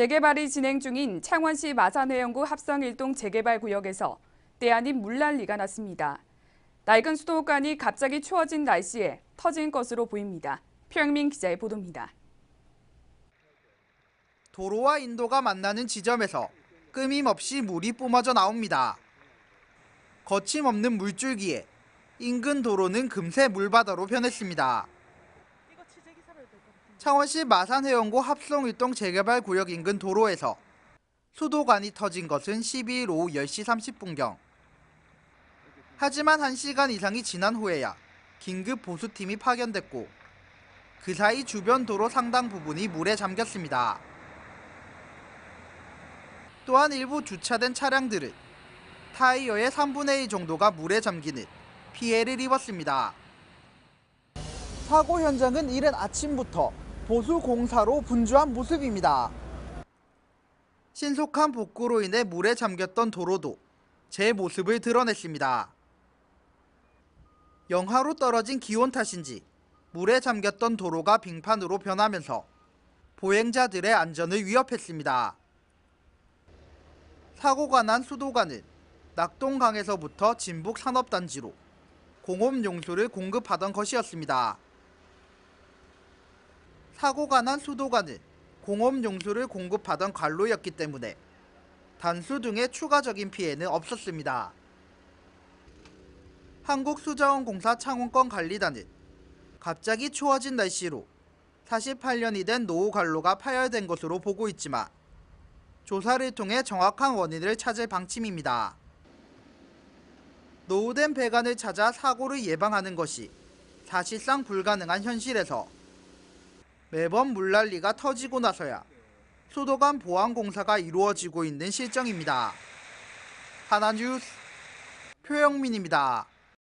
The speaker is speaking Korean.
재개발이 진행 중인 창원시 마산해영구 합성일동 재개발 구역에서 때 아닌 물난리가 났습니다. 낡은 수도관이 갑자기 추워진 날씨에 터진 것으로 보입니다. 표영민 기자의 보도입니다. 도로와 인도가 만나는 지점에서 끊임없이 물이 뿜어져 나옵니다. 거침없는 물줄기에 인근 도로는 금세 물바다로 변했습니다. 창원시 마산해영구 합성일동 재개발 구역 인근 도로에서 수도관이 터진 것은 12일 오후 10시 30분경. 하지만 1시간 이상이 지난 후에야 긴급 보수팀이 파견됐고 그 사이 주변 도로 상당 부분이 물에 잠겼습니다. 또한 일부 주차된 차량들은 타이어의 3분의 2 정도가 물에 잠기는 피해를 입었습니다. 사고 현장은 이른 아침부터 보수 공사로 분주한 모습입니다. 신속한 복구로 인해 물에 잠겼던 도로도 제 모습을 드러냈습니다. 영하로 떨어진 기온 탓인지 물에 잠겼던 도로가 빙판으로 변하면서 보행자들의 안전을 위협했습니다. 사고가 난 수도관은 낙동강에서부터 진북 산업단지로 공업 용수를 공급하던 것이었습니다. 사고가 난 수도관은 공업 용수를 공급하던 관로였기 때문에 단수 등의 추가적인 피해는 없었습니다. 한국수자원공사 창원권 관리단은 갑자기 추워진 날씨로 48년이 된 노후 관로가 파열된 것으로 보고 있지만 조사를 통해 정확한 원인을 찾을 방침입니다. 노후된 배관을 찾아 사고를 예방하는 것이 사실상 불가능한 현실에서 매번 물난리가 터지고 나서야 수도관 보안 공사가 이루어지고 있는 실정입니다. 하나뉴스 표영민입니다.